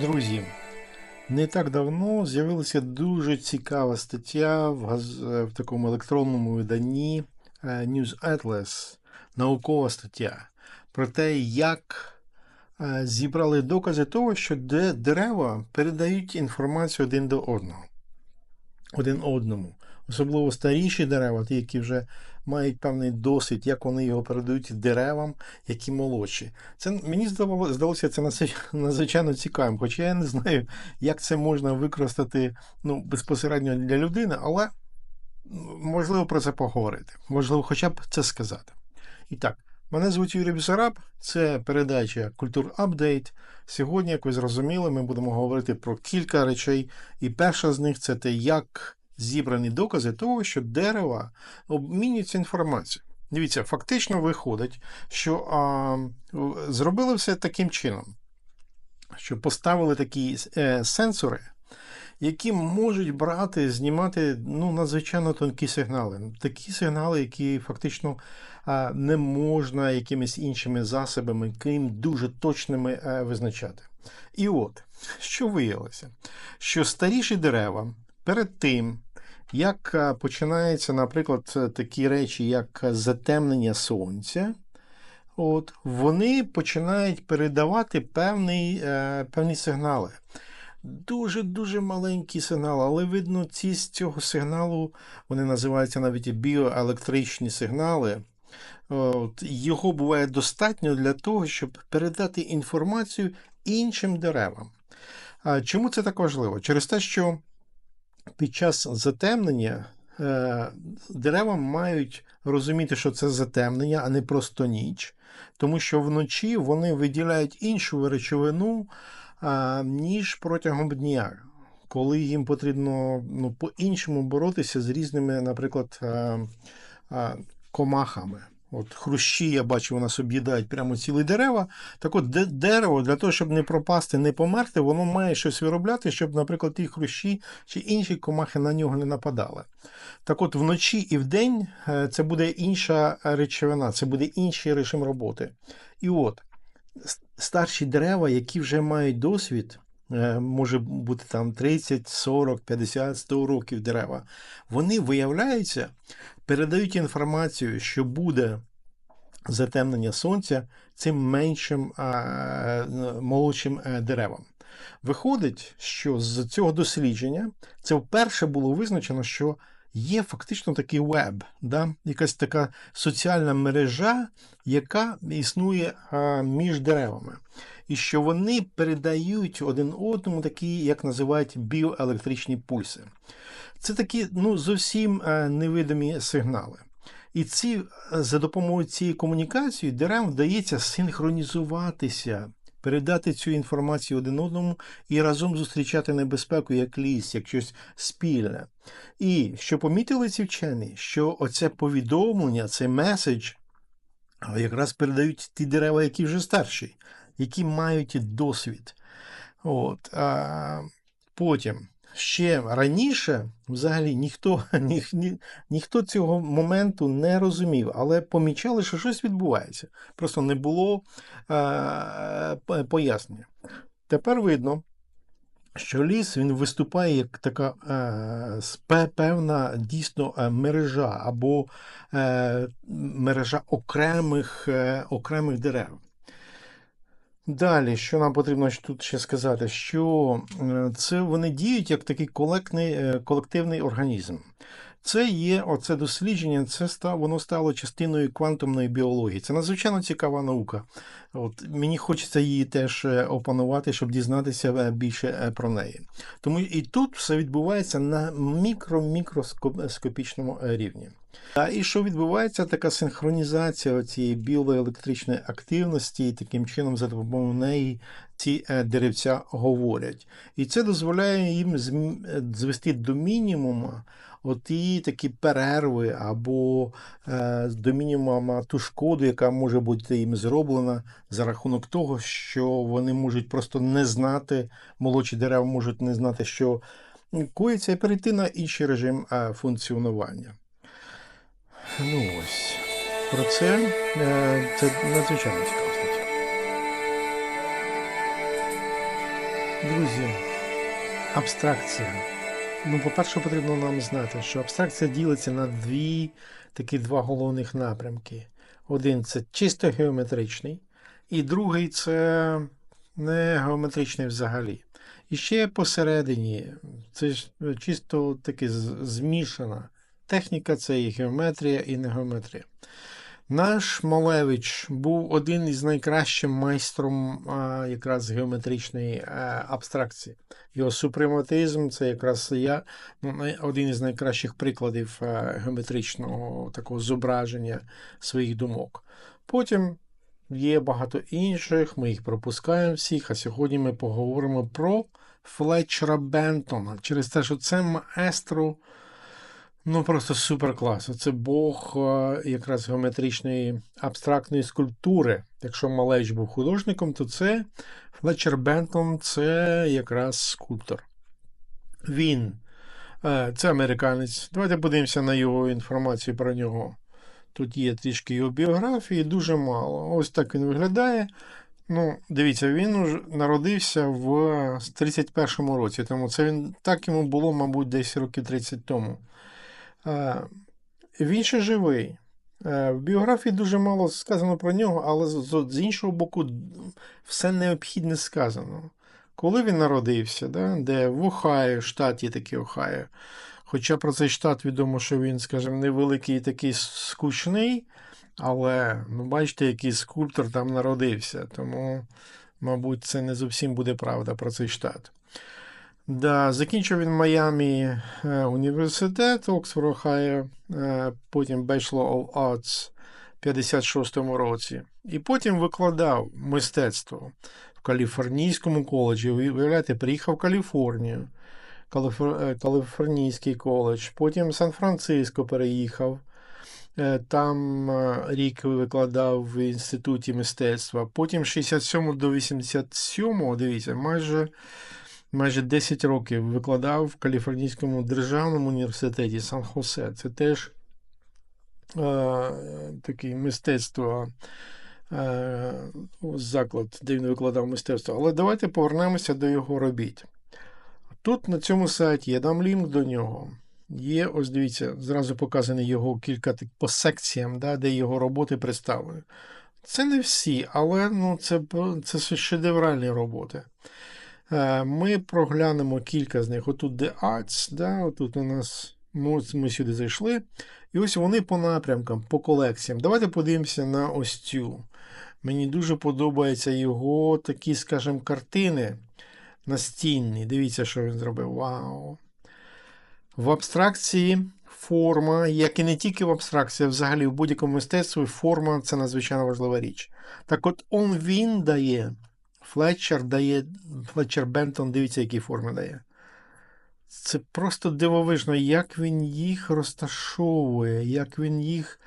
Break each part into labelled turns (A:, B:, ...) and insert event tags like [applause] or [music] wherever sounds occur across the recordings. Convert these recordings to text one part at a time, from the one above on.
A: Друзі, не так давно з'явилася дуже цікава стаття в, газ... в такому електронному виданні е, News Atlas, наукова стаття про те, як е, зібрали докази того, що дерева передають інформацію один до одного, один одному. Особливо старіші дерева, ті, які вже мають певний досвід, як вони його передають деревам, які молодші. Це мені здалося це надзвичайно цікавим, хоча я не знаю, як це можна використати ну, безпосередньо для людини, але можливо про це поговорити, можливо, хоча б це сказати. І так, мене звуть Юрій Бісараб, це передача Культур Апдейт. Сьогодні, як ви зрозуміли, ми будемо говорити про кілька речей, і перша з них це те, як зібрані докази того, що дерева обмінюються інформацією. Дивіться, фактично виходить, що а, зробили все таким чином, що поставили такі е, сенсори, які можуть брати, знімати ну, надзвичайно тонкі сигнали. Такі сигнали, які фактично не можна якимись іншими засобами, крім дуже точними е, визначати. І от, що виявилося, що старіші дерева перед тим, як е, починаються, наприклад, такі речі, як затемнення сонця, от, вони починають передавати певні, е, певні сигнали. Дуже-дуже маленькі сигнали, але видно, ці з цього сигналу, вони називаються навіть біоелектричні сигнали. От, Його буває достатньо для того, щоб передати інформацію іншим деревам. А Чому це так важливо? Через те, що під час затемнення е, дерева мають розуміти, що це затемнення, а не просто ніч, тому що вночі вони виділяють іншу речовину, ніж протягом дня, коли їм потрібно ну, по-іншому боротися з різними, наприклад, комахами. От Хрущі, я бачу, у нас об'їдають прямо цілі дерева. Так от дерево для того, щоб не пропасти, не померти, воно має щось виробляти, щоб, наприклад, ті хрущі чи інші комахи на нього не нападали. Так от вночі і вдень е, це буде інша речовина, це буде інший режим роботи. І от старші дерева, які вже мають досвід. Е, може бути там 30, 40, 50, 100 років дерева. Вони виявляються, передають інформацію, що буде затемнення сонця цим меншим молодшим е, деревам. Виходить, що з цього дослідження це вперше було визначено, що є фактично такий веб, да? якась така соціальна мережа, яка існує а, між деревами. І що вони передають один одному такі, як називають біоелектричні пульси. Це такі ну, зовсім е, невидимі сигнали. І ці, е, за допомогою цієї комунікації деревам вдається синхронізуватися, передати цю інформацію один одному і разом зустрічати небезпеку як ліс, як щось спільне. І що помітили ці вчені, що оце повідомлення, цей меседж якраз передають ті дерева, які вже старші, які мають досвід. От, а Потім ще раніше взагалі ніхто [laughs] ні, ні, ніхто цього моменту не розумів, але помічали, що щось відбувається. Просто не було е, пояснення. Тепер видно, що ліс він виступає як така е, певна дійсно е, мережа або е, мережа окремих, е, окремих дерев. Далі, що нам потрібно тут ще сказати, що е, це вони діють як такий колектний, колективний організм. Це є оце дослідження, це став, воно стало частиною квантовної біології. Це надзвичайно цікава наука. От Мені хочеться її теж е, опанувати, щоб дізнатися більше про неї. Тому і тут все відбувається на мікро-мікроскопічному рівні. А і що відбувається така синхронізація цієї біоелектричної активності, і таким чином, за допомогою неї ці е, деревця говорять. І це дозволяє їм звести до мінімуму оті такі перерви або е, до мінімуму ту шкоду, яка може бути їм зроблена за рахунок того, що вони можуть просто не знати, молодші дерева можуть не знати, що коїться, і перейти на інший режим е, функціонування. Ну ось. Про це це надзвичайно цікаво Друзі, абстракція. Ну, по-перше, потрібно нам знати, що абстракція ділиться на дві такі два головних напрямки. Один це чисто геометричний, і другий це не геометричний взагалі. І ще посередині це чисто таки змішана техніка це і геометрія, і не геометрія. Наш Малевич був один із найкращим майстром а, якраз геометричної а, абстракції. Його супрематизм це якраз я, ну, один із найкращих прикладів а, геометричного такого зображення своїх думок. Потім є багато інших, ми їх пропускаємо всіх, а сьогодні ми поговоримо про Флетчера Бентона через те, що це маестро. Ну, просто супер клас. Це Бог е, якраз геометричної абстрактної скульптури. Якщо Малевич був художником, то це Флетчер Бентон це якраз скульптор. Він е, це американець. Давайте подивимося на його інформацію про нього. Тут є трішки його біографії, дуже мало. Ось так він виглядає. Ну, дивіться, він народився в 31-му році, тому це він так йому було, мабуть, десь років 30 тому. Е, Він ще живий. Е, В біографії дуже мало сказано про нього, але з, іншого боку, все необхідне сказано. Коли він народився, да, де в Ohio, штаті такий Ohio. Хоча про цей штат відомо, що він, скажімо, невеликий і такий скучний, але ну, бачите, який скульптор там народився. Тому, мабуть, це не зовсім буде правда про цей штат. Да, закінчив він Майамі е, університет, Оксфорд, Ohio, е, потім Bachelor of Arts в 56-му році. І потім викладав мистецтво в Каліфорнійському коледжі. Ви Уявляєте, приїхав в Каліфорнію, Каліфор- е, Каліфорнійський коледж, потім в Сан-Франциско переїхав. Там рік викладав в інституті мистецтва. Потім 67 до 87, дивіться, майже майже 10 років викладав в Каліфорнійському державному університеті Сан-Хосе. Це теж е, такий мистецтво, е, заклад, де він викладав мистецтво. Але давайте повернемося до його робіт. Тут на цьому сайті я дам лінк до нього. Є, ось дивіться, зразу показані його кілька так, по секціям, да, де його роботи представлені. Це не всі, але ну, це, це шедевральні роботи. Е, Ми проглянемо кілька з них. Отут The Arts, да, отут у нас ми, сюди зайшли. І ось вони по напрямкам, по колекціям. Давайте подивимося на ось цю. Мені дуже подобаються його такі, скажімо, картини настінні. Дивіться, що він зробив. Вау! В абстракції форма, як і не тільки в абстракції, а взагалі в будь-якому мистецтві форма це надзвичайно важлива річ. Так от он він дає, Флетчер дає, Флетчер Бентон, дивіться, які форми дає. Це просто дивовижно, як він їх розташовує, як він їх.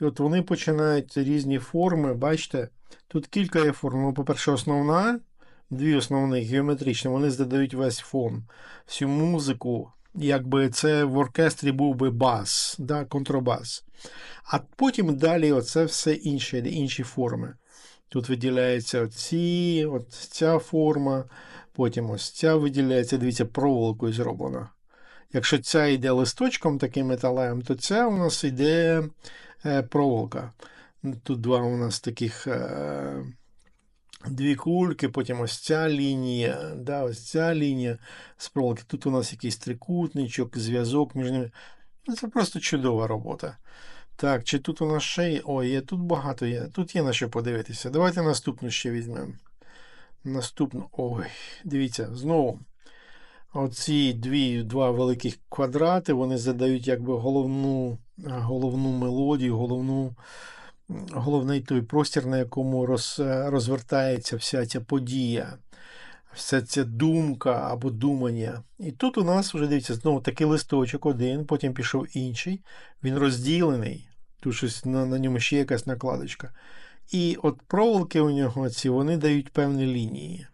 A: І от вони починають різні форми. Бачите, тут кілька є форм. Ну, по-перше, основна, дві основні геометричні, вони задають весь фон, всю музику. Якби це в оркестрі був би бас, да, контрабас. А потім далі оце все інше, інші форми. Тут виділяється оці, от ця форма, потім ось ця виділяється, дивіться, проволокою зроблена. Якщо ця йде листочком таким металевим, то ця у нас йде е, проволока. Тут два у нас таких е, дві кульки, потім ось ця лінія, да, ось ця лінія з проволоки. Тут у нас якийсь трикутничок, зв'язок між ними. Ну, Це просто чудова робота. Так, чи тут у нас ще є. Ой, є тут багато є. Тут є на що подивитися. Давайте наступну ще візьмемо. Наступну. Ой, дивіться, знову. Оці дві, два великих квадрати, вони задають якби головну, головну мелодію, головну, головний той простір, на якому роз, розвертається вся ця подія, вся ця думка або думання. І тут у нас вже дивіться, знову такий листочок один, потім пішов інший. Він розділений. Тут щось на, на ньому ще якась накладочка. І от проволоки у нього ці вони дають певні лінії.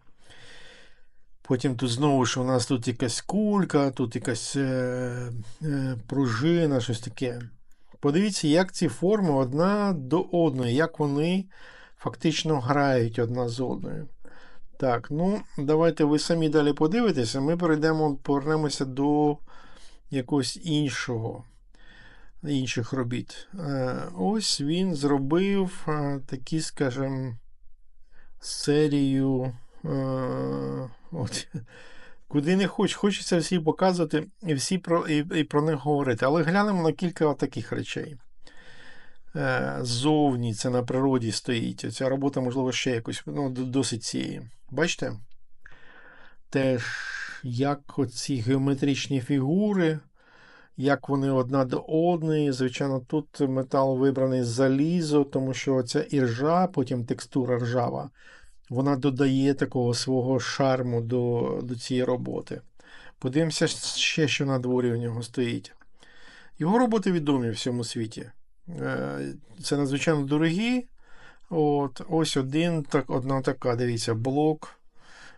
A: Потім тут знову ж у нас тут якась кулька, тут якась е, е, пружина, щось таке. Подивіться, як ці форми одна до одної, як вони фактично грають одна з одною. Так, ну, давайте ви самі далі подивитеся. Ми перейдемо, повернемося до якогось іншого, інших робіт. Е, Ось він зробив е, такі, скажімо, серію. Е, от, Куди не хоч, хочеться всі показувати і всі про, і, і про них говорити. Але глянемо на кілька таких речей. Ззовні це на природі стоїть. Ця робота, можливо, ще якось ну, досить цієї. Бачите? Теж як оці геометричні фігури, як вони одна до одної. Звичайно, тут метал вибраний з залізо, тому що ця іржа, потім текстура ржава, вона додає такого свого шарму до, до цієї роботи. Подивимося ще, що на дворі у нього стоїть. Його роботи відомі в всьому світі. Е, Це надзвичайно дорогі. От, ось один, так, одна така, дивіться, блок,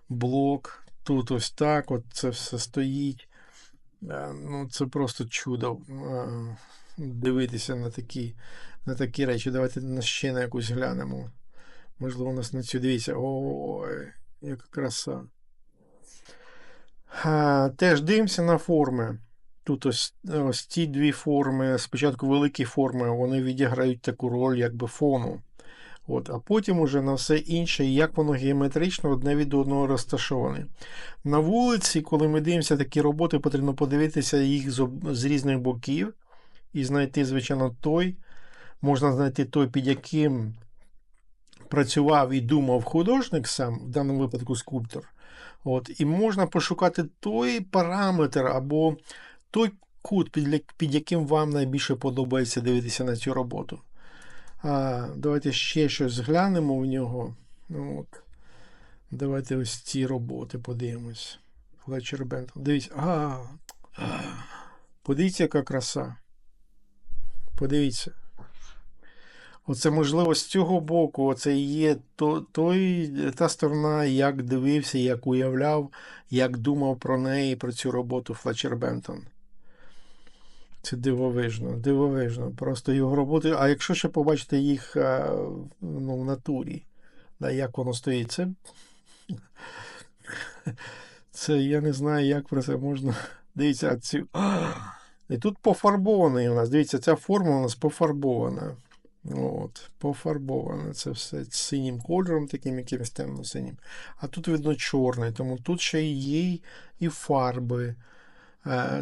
A: блок. Тут ось так, от це все стоїть. Е, Ну, це просто чудо. е, Дивитися на такі, на такі речі. Давайте ще на якусь глянемо. Можливо, у нас на цю дивіться. Ой, яка краса. А, теж дивимося на форми. Тут ось, ось ті дві форми. Спочатку великі форми, вони відіграють таку роль якби фону. От, а потім уже на все інше, як воно геометрично одне від одного розташоване. На вулиці, коли ми дивимося такі роботи, потрібно подивитися їх з, з різних боків і знайти, звичайно, той. Можна знайти той, під яким працював і думав художник сам, в даному випадку скульптор. От, і можна пошукати той параметр або той кут, під, під яким вам найбільше подобається дивитися на цю роботу. А, давайте ще щось глянемо в нього. Ну, От. Давайте ось ці роботи подивимось. Флетчер Бентон. Дивіться. А, а, подивіться, яка краса. Подивіться. Оце, можливо, з цього боку, оце і є то, той, та сторона, як дивився, як уявляв, як думав про неї, про цю роботу Флетчер Бентон. Це дивовижно, дивовижно. Просто його роботи. А якщо ще побачите їх ну, в натурі, да, як воно стоїть, це. Це я не знаю, як про це можна. [laughs] Дивіться, ці. І тут пофарбований у нас. Дивіться, ця форма у нас пофарбована. От, пофарбоване це все синім кольором, таким якимось темно-синім. А тут видно чорний, тому тут ще є і фарби е,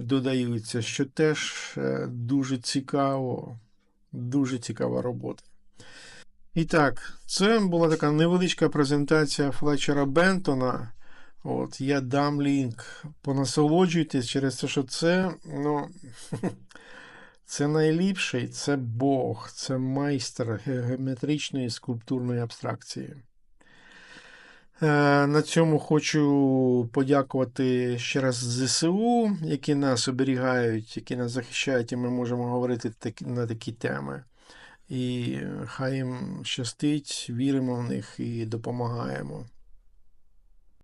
A: додаються, що теж е, дуже цікаво, дуже цікава робота. І так, це була така невеличка презентація Флетчера Бентона. От, я дам лінк. Понасолоджуйтесь через те, що це, ну, [laughs] це найліпший, це Бог, це майстер геометричної скульптурної абстракції. Е, На цьому хочу подякувати ще раз ЗСУ, які нас оберігають, які нас захищають, і ми можемо говорити на такі теми. І хай їм щастить, віримо в них і допомагаємо.